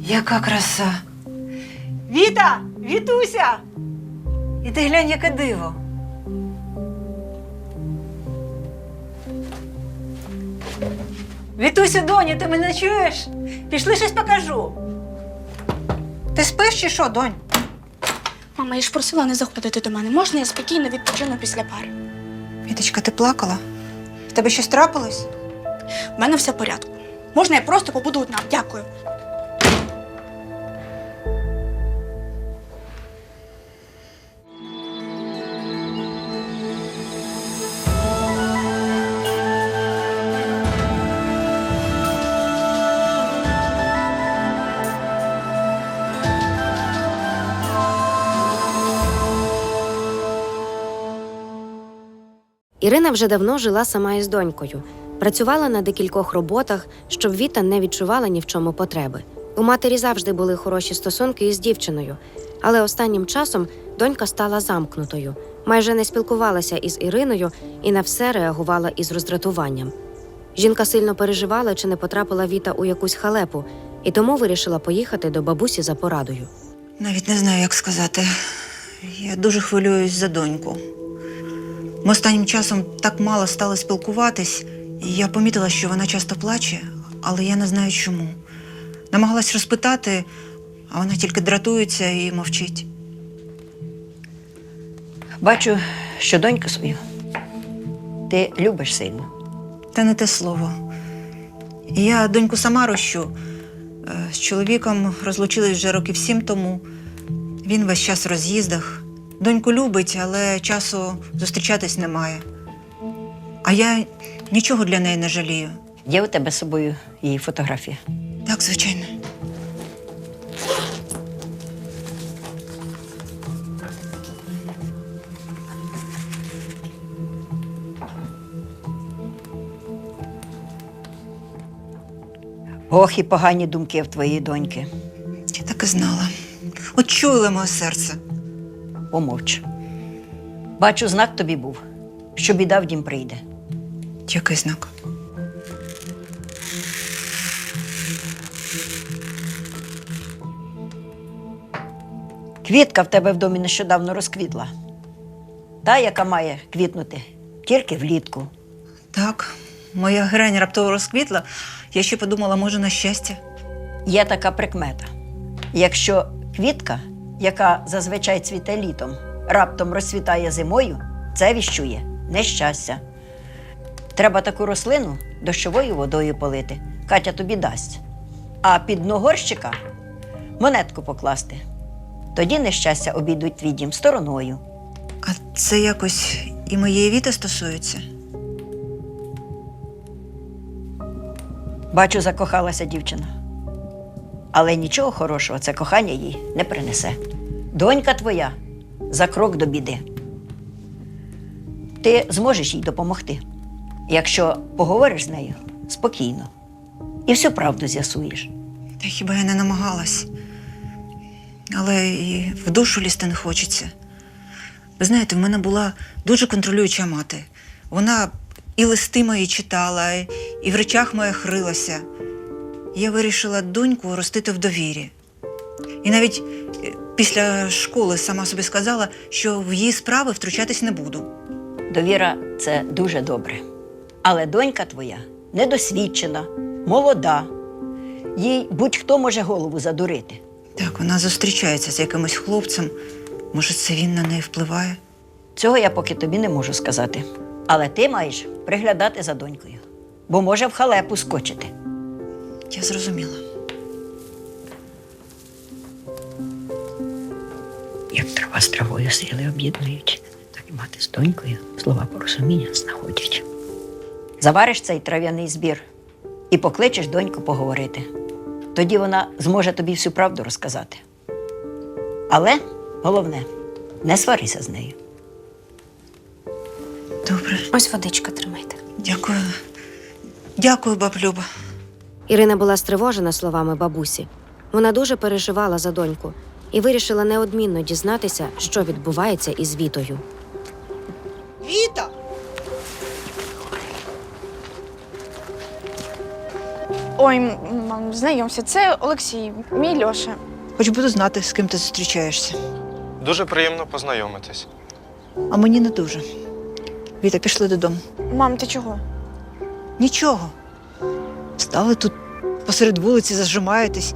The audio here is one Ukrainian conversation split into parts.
Яка краса! Віта! Вітуся! І ти глянь, яке диво. Вітусю, доні, ти мене чуєш? Пішли щось покажу. Ти спиш чи що, донь? Мама, я ж просила не заходити до мене. Можна я спокійно відпочину після пари? Віточка, ти плакала? В тебе щось трапилось? У мене все в порядку. Можна я просто побуду одна. Дякую. Ірина вже давно жила сама із донькою, працювала на декількох роботах, щоб Віта не відчувала ні в чому потреби. У матері завжди були хороші стосунки із дівчиною, але останнім часом донька стала замкнутою, майже не спілкувалася із Іриною і на все реагувала із роздратуванням. Жінка сильно переживала, чи не потрапила Віта у якусь халепу, і тому вирішила поїхати до бабусі за порадою. Навіть не знаю, як сказати. Я дуже хвилююсь за доньку. Ми останнім часом так мало стали спілкуватись, і я помітила, що вона часто плаче, але я не знаю чому. Намагалась розпитати, а вона тільки дратується і мовчить. Бачу, що доньку свою ти любиш сильно. Та не те слово. Я доньку сама рощу. Е, З чоловіком розлучились вже років сім тому. Він весь час в роз'їздах. Доньку любить, але часу зустрічатись немає. А я нічого для неї не жалію. Є у тебе з собою її фотографія. Так, звичайно. Ох, і погані думки в твоїй доньки. Я так і знала. От чули моє серце. Помовч. Бачу, знак тобі був, що біда в дім прийде. Який знак? Квітка в тебе в домі нещодавно розквітла. Та, яка має квітнути тільки влітку. Так, моя грань раптово розквітла. Я ще подумала, може, на щастя. Є така прикмета. Якщо квітка, яка зазвичай цвіте літом, раптом розцвітає зимою, це віщує нещастя. Треба таку рослину дощовою водою полити. Катя тобі дасть. А під дно горщика монетку покласти. Тоді нещастя обійдуть твій дім стороною. А це якось і моєї віти стосується. Бачу, закохалася дівчина. Але нічого хорошого це кохання їй не принесе. Донька твоя за крок до біди. Ти зможеш їй допомогти, якщо поговориш з нею спокійно і всю правду з'ясуєш. Та хіба я не намагалась. Але і в душу лізти не хочеться. Ви знаєте, в мене була дуже контролююча мати. Вона і листи мої читала, і- в речах моїх рилася. Я вирішила доньку ростити в довірі. І навіть е, після школи сама собі сказала, що в її справи втручатись не буду. Довіра це дуже добре. Але донька твоя недосвідчена, молода. Їй будь-хто може голову задурити. Так, вона зустрічається з якимось хлопцем. Може, це він на неї впливає? Цього я поки тобі не можу сказати. Але ти маєш приглядати за донькою, бо може в халепу скочити. Я зрозуміла. Як трава з травою сили об'єднують, так і мати з донькою слова порозуміння знаходять. Завариш цей трав'яний збір і покличеш доньку поговорити. Тоді вона зможе тобі всю правду розказати. Але головне, не сварися з нею. Добре, Ось водичка тримайте. дякую. Дякую, баб Люба. Ірина була стривожена словами бабусі. Вона дуже переживала за доньку, і вирішила неодмінно дізнатися, що відбувається із Вітою. Віта! Ой, мам, знайомся, це Олексій, мій Льоша. Хоч буду знати, з ким ти зустрічаєшся. Дуже приємно познайомитись. А мені не дуже. Віта, пішли додому. Мам, ти чого? Нічого. Стали тут посеред вулиці, зажимаєтесь.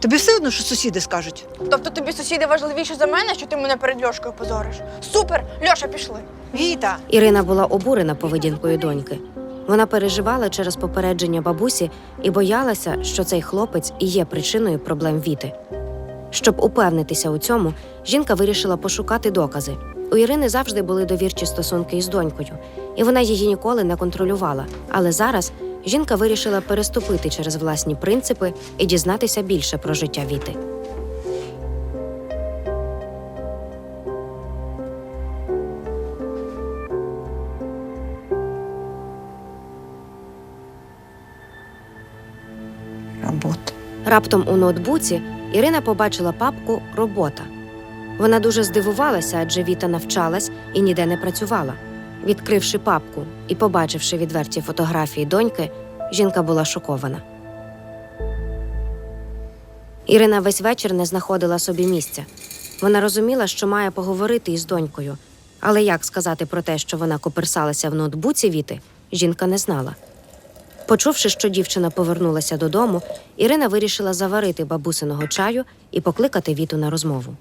Тобі все одно, що сусіди скажуть. Тобто тобі сусіди важливіші за мене, що ти мене перед Льошкою позориш? Супер! Льоша, пішли. Віта! Ірина була обурена поведінкою доньки. Вона переживала через попередження бабусі і боялася, що цей хлопець і є причиною проблем Віти. Щоб упевнитися у цьому, жінка вирішила пошукати докази. У Ірини завжди були довірчі стосунки із донькою, і вона її ніколи не контролювала. Але зараз жінка вирішила переступити через власні принципи і дізнатися більше про життя Віти. Робота. Раптом у ноутбуці Ірина побачила папку Робота. Вона дуже здивувалася, адже Віта навчалась і ніде не працювала. Відкривши папку і побачивши відверті фотографії доньки, жінка була шокована. Ірина весь вечір не знаходила собі місця. Вона розуміла, що має поговорити із донькою, але як сказати про те, що вона коперсалася в ноутбуці Віти, жінка не знала. Почувши, що дівчина повернулася додому, Ірина вирішила заварити бабусиного чаю і покликати Віту на розмову.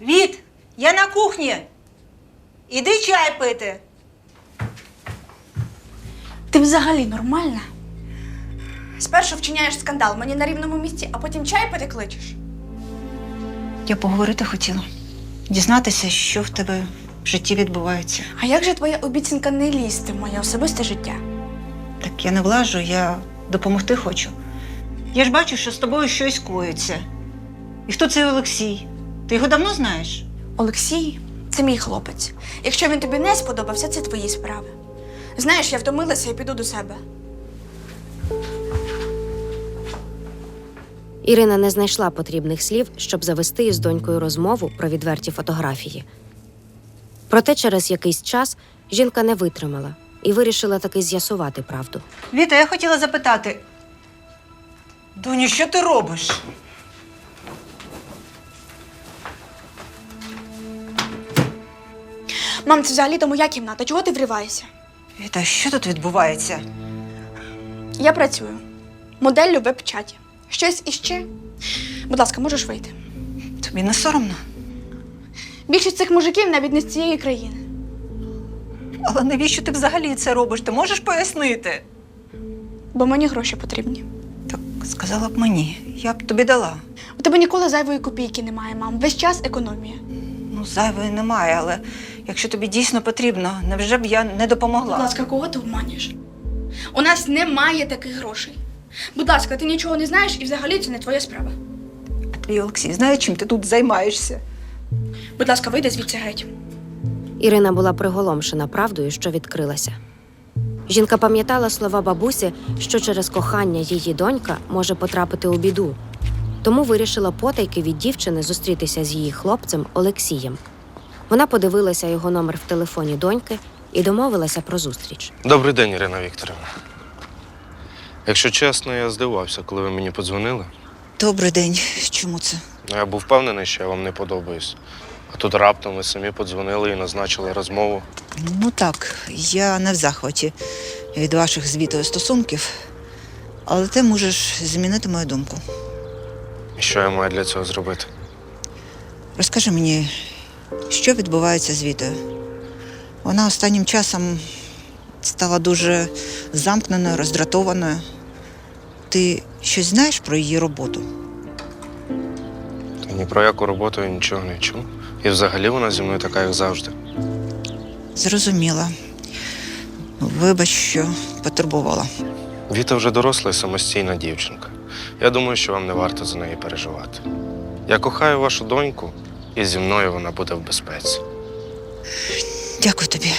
Віт! Я на кухні! Іди чай пити. Ти взагалі нормальна? Спершу вчиняєш скандал мені на рівному місці, а потім чай пити кличеш. Я поговорити хотіла. Дізнатися, що в тебе в житті відбувається. А як же твоя обіцянка не лізти в моє особисте життя? Так я не влажу, я допомогти хочу. Я ж бачу, що з тобою щось коїться. І хто цей Олексій? Ти його давно знаєш? Олексій, це мій хлопець. Якщо він тобі не сподобався, це твої справи. Знаєш, я втомилася і піду до себе. Ірина не знайшла потрібних слів, щоб завести із донькою розмову про відверті фотографії. Проте через якийсь час жінка не витримала і вирішила таки з'ясувати правду. Віта, я хотіла запитати. Доню, що ти робиш? Мам, це взагалі-то моя кімната. Чого ти вриваєшся? Віта, що тут відбувається? Я працюю. Моделлю веб-чаті. Щось іще? Будь ласка, можеш вийти. Тобі не соромно? Більшість цих мужиків навіть не з цієї країни. Але навіщо ти взагалі це робиш? Ти можеш пояснити? Бо мені гроші потрібні. Так сказала б мені, я б тобі дала. У тебе ніколи зайвої копійки немає, мам. Весь час економія. Ну, зайвої немає, але якщо тобі дійсно потрібно, невже б я не допомогла? Будь ласка, кого ти обманюєш? У нас немає таких грошей. Будь ласка, ти нічого не знаєш і взагалі це не твоя справа. А твій Олексій знає, чим ти тут займаєшся? Будь ласка, вийди звідси геть. Ірина була приголомшена правдою, що відкрилася. Жінка пам'ятала слова бабусі, що через кохання її донька може потрапити у біду, тому вирішила потайки від дівчини зустрітися з її хлопцем Олексієм. Вона подивилася його номер в телефоні доньки і домовилася про зустріч. Добрий день, Ірина Вікторівна. Якщо чесно, я здивувався, коли ви мені подзвонили. Добрий день. Чому це? Ну, Я був впевнений, що я вам не подобаюсь. А тут раптом ви самі подзвонили і назначили розмову. Ну так, я не в захваті від ваших з стосунків, але ти можеш змінити мою думку. І що я маю для цього зробити? Розкажи мені, що відбувається з Вітою? Вона останнім часом стала дуже замкненою, роздратованою. Ти щось знаєш про її роботу? Та ні про яку роботу я нічого не чув. І взагалі вона зі мною така, як завжди. Зрозуміла. Вибач, що потурбувала. Віта вже доросла і самостійна дівчинка. Я думаю, що вам не варто за неї переживати. Я кохаю вашу доньку, і зі мною вона буде в безпеці. Дякую тобі.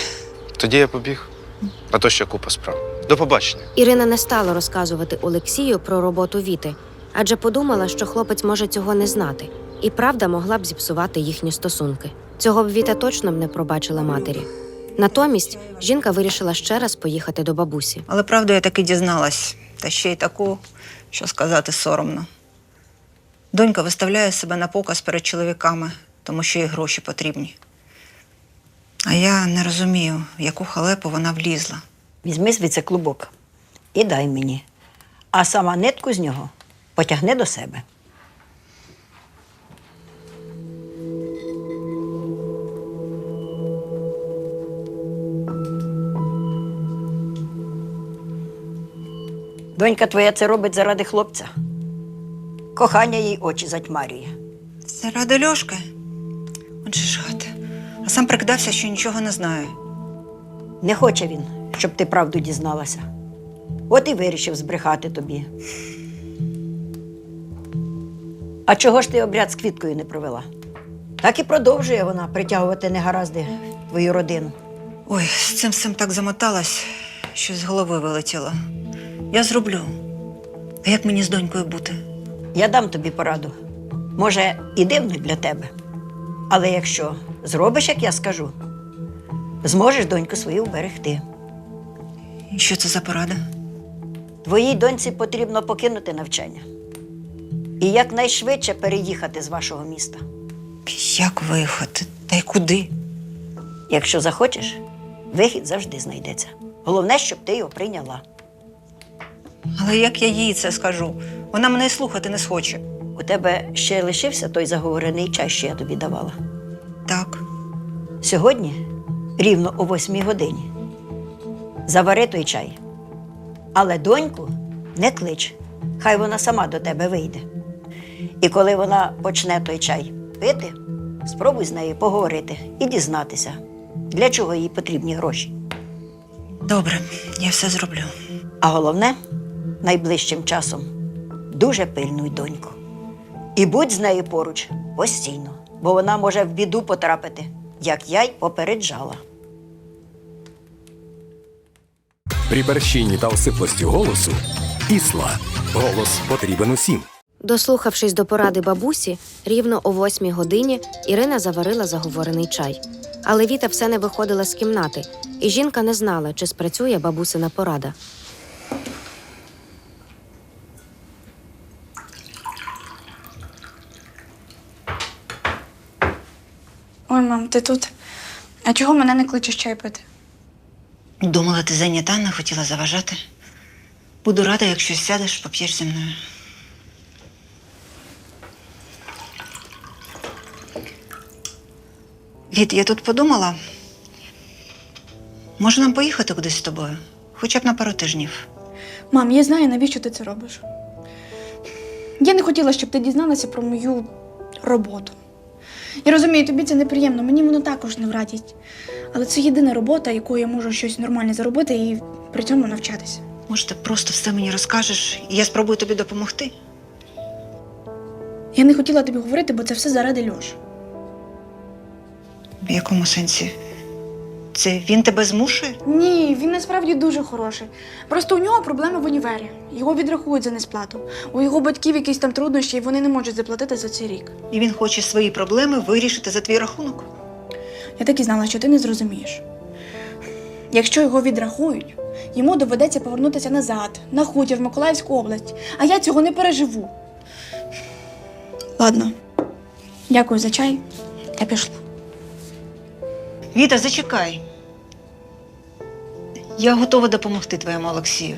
Тоді я побіг. а то ще купа справ. До побачення. Ірина не стала розказувати Олексію про роботу Віти, адже подумала, що хлопець може цього не знати, і правда могла б зіпсувати їхні стосунки. Цього б Віта точно б не пробачила матері. Натомість жінка вирішила ще раз поїхати до бабусі. Але правду я таки дізналась, та ще й таку, що сказати соромно. Донька виставляє себе на показ перед чоловіками, тому що їй гроші потрібні. А я не розумію, в яку халепу вона влізла. Візьми звідси клубок і дай мені. А сама нитку з нього потягни до себе. Донька твоя це робить заради хлопця. Кохання їй очі затьмарює. Це ради Льошки? Отже ж гад. А сам прикидався, що нічого не знає. Не хоче він, щоб ти правду дізналася. От і вирішив збрехати тобі. А чого ж ти обряд з квіткою не провела? Так і продовжує вона притягувати негаразди в твою родину. Ой, з цим всім так замоталась, що з голови вилетіло. Я зроблю. А як мені з донькою бути? Я дам тобі пораду. Може, і дивно для тебе. Але якщо зробиш, як я скажу, зможеш доньку свою вберегти. І що це за порада? Твоїй доньці потрібно покинути навчання і якнайшвидше переїхати з вашого міста. Як виїхати? Та й куди? Якщо захочеш, вихід завжди знайдеться. Головне, щоб ти його прийняла. Але як я їй це скажу? Вона мене й слухати не схоче. У тебе ще лишився той заговорений чай, що я тобі давала. Так, Сьогодні, рівно о восьмій годині, завари той чай. Але доньку не клич, хай вона сама до тебе вийде. І коли вона почне той чай пити, спробуй з нею поговорити і дізнатися, для чого їй потрібні гроші. добре, я все зроблю. А головне, найближчим часом дуже пильнуй доньку. І будь з нею поруч постійно, бо вона може в біду потрапити, як я й попереджала. При борщині та осиплості голосу Ісла. Голос потрібен усім. Дослухавшись до поради бабусі, рівно о восьмій годині Ірина заварила заговорений чай. Але Віта все не виходила з кімнати, і жінка не знала, чи спрацює бабусина порада. Ой, мам, ти тут. А чого мене не кличеш чай пити? Думала, ти зайнята, не хотіла заважати. Буду рада, якщо сядеш, поп'єш зі мною. Віт, я тут подумала. Може нам поїхати кудись з тобою? Хоча б на пару тижнів. Мам, я знаю, навіщо ти це робиш. Я не хотіла, щоб ти дізналася про мою роботу. Я розумію, тобі це неприємно, мені воно також не врадять. Але це єдина робота, якою я можу щось нормальне заробити і при цьому навчатися. Може, ти просто все мені розкажеш, і я спробую тобі допомогти? Я не хотіла тобі говорити, бо це все заради Льош. В якому сенсі? Це він тебе змушує? Ні, він насправді дуже хороший. Просто у нього проблеми в універі. Його відрахують за несплату. У його батьків якісь там труднощі, і вони не можуть заплатити за цей рік. І він хоче свої проблеми вирішити за твій рахунок. Я так і знала, що ти не зрозумієш. Якщо його відрахують, йому доведеться повернутися назад, на хутір в Миколаївську область, а я цього не переживу. Ладно, дякую за чай. Я пішла. Віта, зачекай. Я готова допомогти твоєму Олексію.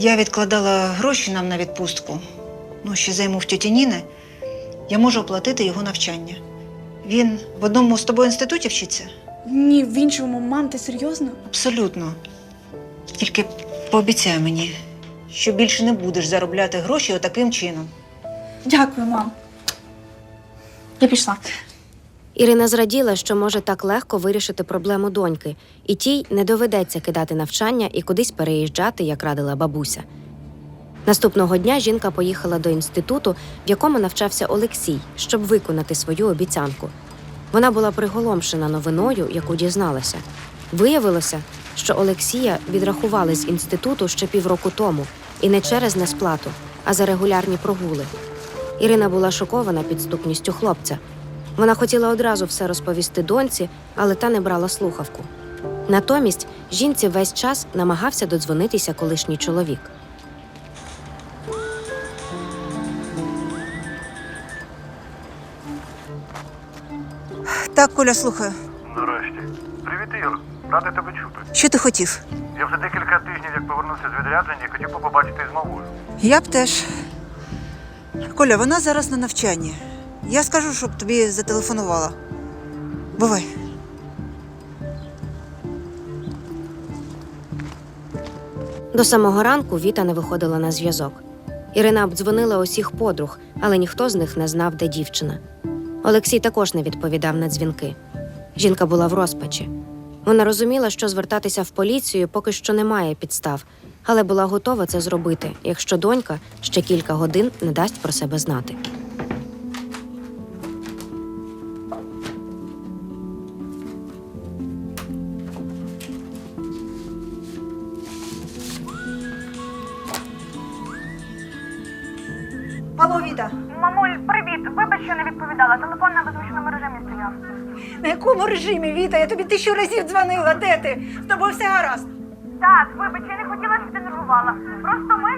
Я відкладала гроші нам на відпустку. Ну, ще займу в тьоті Ніни. Я можу оплатити його навчання. Він в одному з тобою інституті вчиться? Ні, в іншому, мам, ти серйозно? Абсолютно. Тільки пообіцяй мені, що більше не будеш заробляти гроші отаким чином. Дякую, мам. Я пішла. Ірина зраділа, що може так легко вирішити проблему доньки, і тій не доведеться кидати навчання і кудись переїжджати, як радила бабуся. Наступного дня жінка поїхала до інституту, в якому навчався Олексій, щоб виконати свою обіцянку. Вона була приголомшена новиною, яку дізналася. Виявилося, що Олексія відрахували з інституту ще півроку тому, і не через несплату, а за регулярні прогули. Ірина була шокована підступністю хлопця. Вона хотіла одразу все розповісти доньці, але та не брала слухавку. Натомість жінці весь час намагався додзвонитися колишній чоловік. Так, Коля, слухаю. Нарешті. Привіт, Ір. Радий тебе чути. Що ти хотів? Я вже декілька тижнів, як повернувся з відрядження, і хотів би побачити з малою. Я б теж. Коля, вона зараз на навчанні. Я скажу, щоб тобі зателефонувала. Бувай. До самого ранку Віта не виходила на зв'язок. Ірина обдзвонила усіх подруг, але ніхто з них не знав, де дівчина. Олексій також не відповідав на дзвінки. Жінка була в розпачі. Вона розуміла, що звертатися в поліцію поки що немає підстав, але була готова це зробити, якщо донька ще кілька годин не дасть про себе знати. Алло, Мамуль, привіт. Вибач, що не відповідала. Телефон на беззвучному режимі стояв. на якому режимі, Віта? Я тобі тисячу разів дзвонила. Де ти? З тобою все гаразд. Так, вибач, я не хотіла, щоб ти нервувала. Просто ми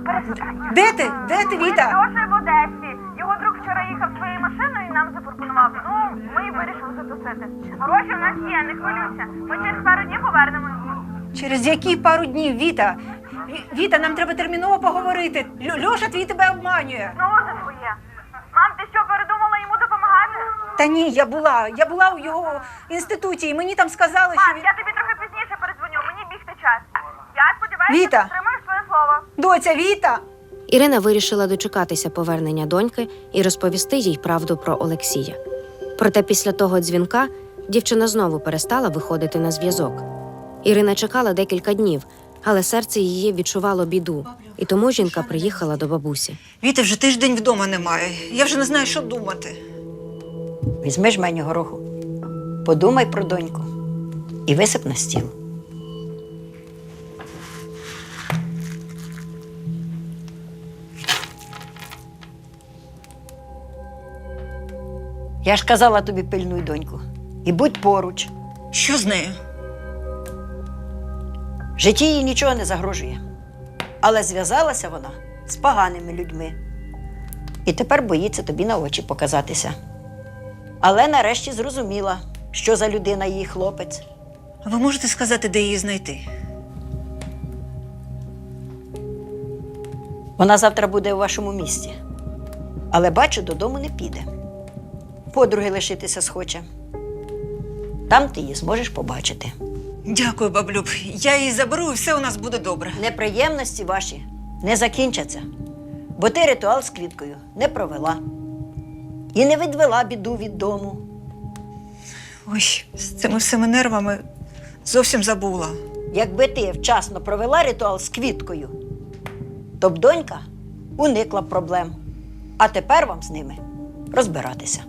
пересікаємо. Де ти? Де ти, Ми з Віта? В Одесі. Його друг вчора їхав своєю машиною і нам запропонував. Ну, ми й вирішили затусити. Гроші у нас є, не хвилюйся. Ми через пару днів повернемо. Через які пару днів, Віта? Ві- Віта, нам треба терміново поговорити. Льо- Льоша твій тебе обманює. Знову за своє. Мам, ти що, передумала йому допомагати? Та ні, я була. Я була у його інституті, і мені там сказали, що Мам, він. я тобі трохи пізніше передзвоню. Мені бігти час. Я сподіваюся, Віта! що тримаєш своє слово. Доця, Віта! Ірина вирішила дочекатися повернення доньки і розповісти їй правду про Олексія. Проте після того дзвінка дівчина знову перестала виходити на зв'язок. Ірина чекала декілька днів, але серце її відчувало біду, і тому жінка приїхала до бабусі. Віти вже тиждень вдома немає. Я вже не знаю, що думати. Візьми жменю гороху, подумай про доньку і висип на стіл. Я ж казала тобі пильнуй доньку. І будь поруч. Що з нею? Житті їй нічого не загрожує. Але зв'язалася вона з поганими людьми. І тепер боїться тобі на очі показатися. Але нарешті зрозуміла, що за людина її хлопець. А ви можете сказати, де її знайти? Вона завтра буде у вашому місті. Але бачу, додому не піде. Подруги лишитися схоче. Там ти її зможеш побачити. Дякую, баблюб. Я її заберу, і все у нас буде добре. Неприємності ваші не закінчаться, бо ти ритуал з квіткою не провела і не відвела біду від дому. Ой, з цими всіми нервами зовсім забула. Якби ти вчасно провела ритуал з квіткою, то б донька уникла б проблем. А тепер вам з ними розбиратися.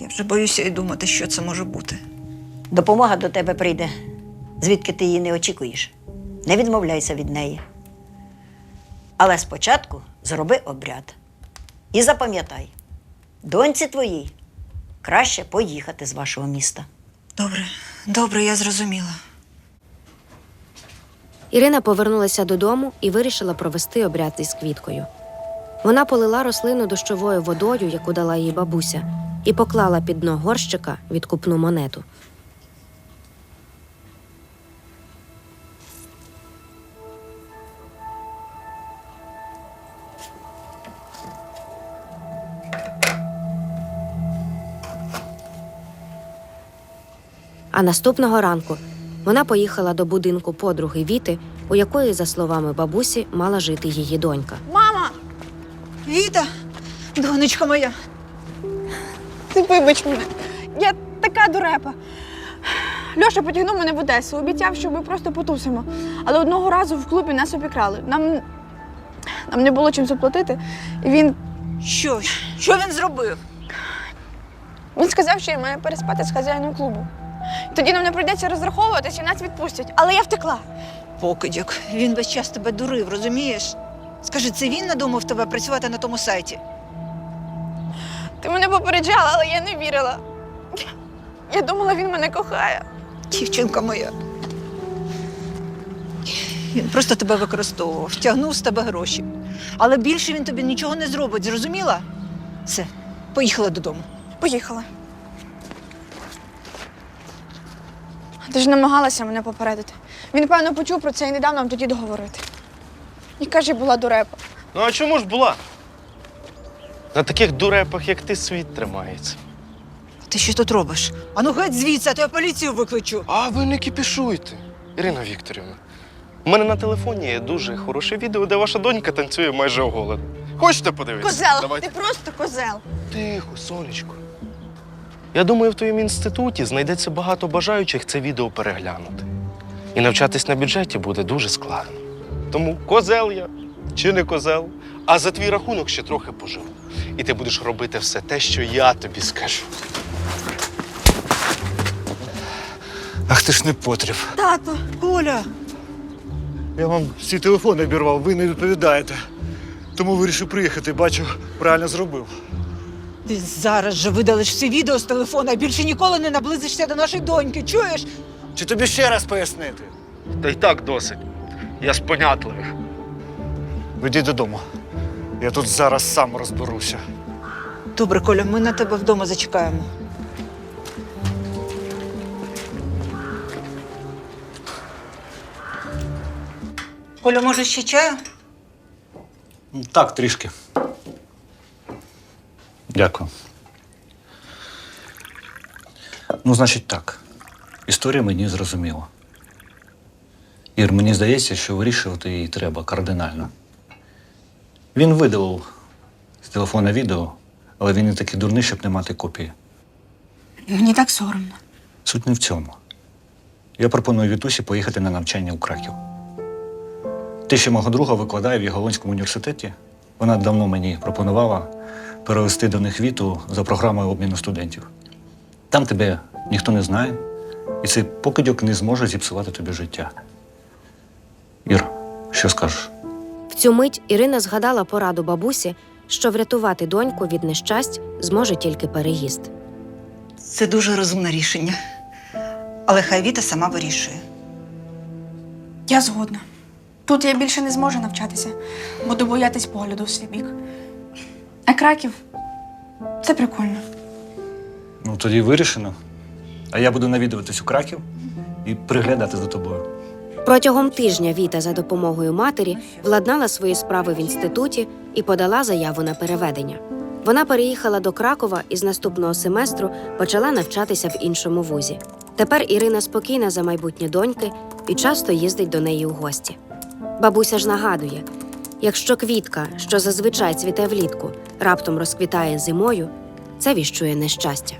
Я вже боюся і думати, що це може бути. Допомога до тебе прийде, звідки ти її не очікуєш. Не відмовляйся від неї. Але спочатку зроби обряд. І запам'ятай, доньці твоїй краще поїхати з вашого міста. Добре, добре, я зрозуміла. Ірина повернулася додому і вирішила провести обряд із квіткою. Вона полила рослину дощовою водою, яку дала їй бабуся, і поклала під дно горщика відкупну монету. А наступного ранку вона поїхала до будинку подруги Віти, у якої, за словами бабусі, мала жити її донька. Мама, Віта, донечка моя. ти вибач мене. Я така дурепа. Льоша потягнув мене в Одесу, обіцяв, що ми просто потусимо. Але одного разу в клубі нас обікрали. Нам, нам не було чим заплатити. І він, Що? Що він зробив? він сказав, що я маю переспати з хазяїном клубу. Тоді нам не прийдеться розраховуватись і нас відпустять. Але я втекла. Покидьок, він весь час тебе дурив, розумієш? Скажи, це він надумав тебе працювати на тому сайті? Ти мене попереджала, але я не вірила. Я думала, він мене кохає. Дівчинка моя. Він просто тебе використовував, тягнув з тебе гроші. Але більше він тобі нічого не зробить, зрозуміла? Все, поїхала додому. Поїхала. Ти ж намагалася мене попередити. Він, певно, почув про це і не дав нам тоді договорити. І каже, була дурепа. Ну а чому ж була? На таких дурепах, як ти, світ тримається. Ти що тут робиш? Ану геть звідси, а то я поліцію викличу. А ви не кіпішуйте, Ірина Вікторівна. У мене на телефоні є дуже хороше відео, де ваша донька танцює майже оголена. Хочете подивитися? Козел! Давайте. Ти просто козел. Тихо, сонечко. Я думаю, в твоєму інституті знайдеться багато бажаючих це відео переглянути. І навчатись на бюджеті буде дуже складно. Тому козел я чи не козел, а за твій рахунок ще трохи поживу. І ти будеш робити все те, що я тобі скажу. Ах ти ж не потріб. Тато. Коля, Я вам всі телефони обірвав, ви не відповідаєте. Тому вирішив приїхати, бачу, правильно зробив. Ти зараз же видалиш всі відео з телефона і більше ніколи не наблизишся до нашої доньки. Чуєш? Чи тобі ще раз пояснити? Та й так досить. Я з понятливих. Ведіть додому. Я тут зараз сам розберуся. Добре, Коля, ми на тебе вдома зачекаємо. Коля, може, ще чаю? Так, трішки. Дякую. Ну, значить, так. Історія мені зрозуміла. Ір, мені здається, що вирішувати її треба кардинально. Він видалив з телефона відео, але він не такий дурний, щоб не мати копії. Мені так соромно. Суть не в цьому. Я пропоную Вітусі поїхати на навчання у Краків. Ти ще мого друга викладає в Яголонському університеті. Вона давно мені пропонувала перевести до них віту за програмою обміну студентів. Там тебе ніхто не знає, і цей покидьок не зможе зіпсувати тобі життя. Ір, що скажеш? В цю мить Ірина згадала пораду бабусі, що врятувати доньку від нещасть зможе тільки переїзд. Це дуже розумне рішення. Але хай Віта сама вирішує. Я згодна. Тут я більше не зможу навчатися, буду боятись погляду в свій бік. А краків це прикольно. Ну, тоді вирішено. А я буду навідуватись у Краків і приглядати за тобою. Протягом тижня Віта за допомогою матері владнала свої справи в інституті і подала заяву на переведення. Вона переїхала до Кракова і з наступного семестру почала навчатися в іншому вузі. Тепер Ірина спокійна за майбутнє доньки і часто їздить до неї у гості. Бабуся ж нагадує: якщо квітка, що зазвичай цвіте влітку, раптом розквітає зимою, це віщує нещастя.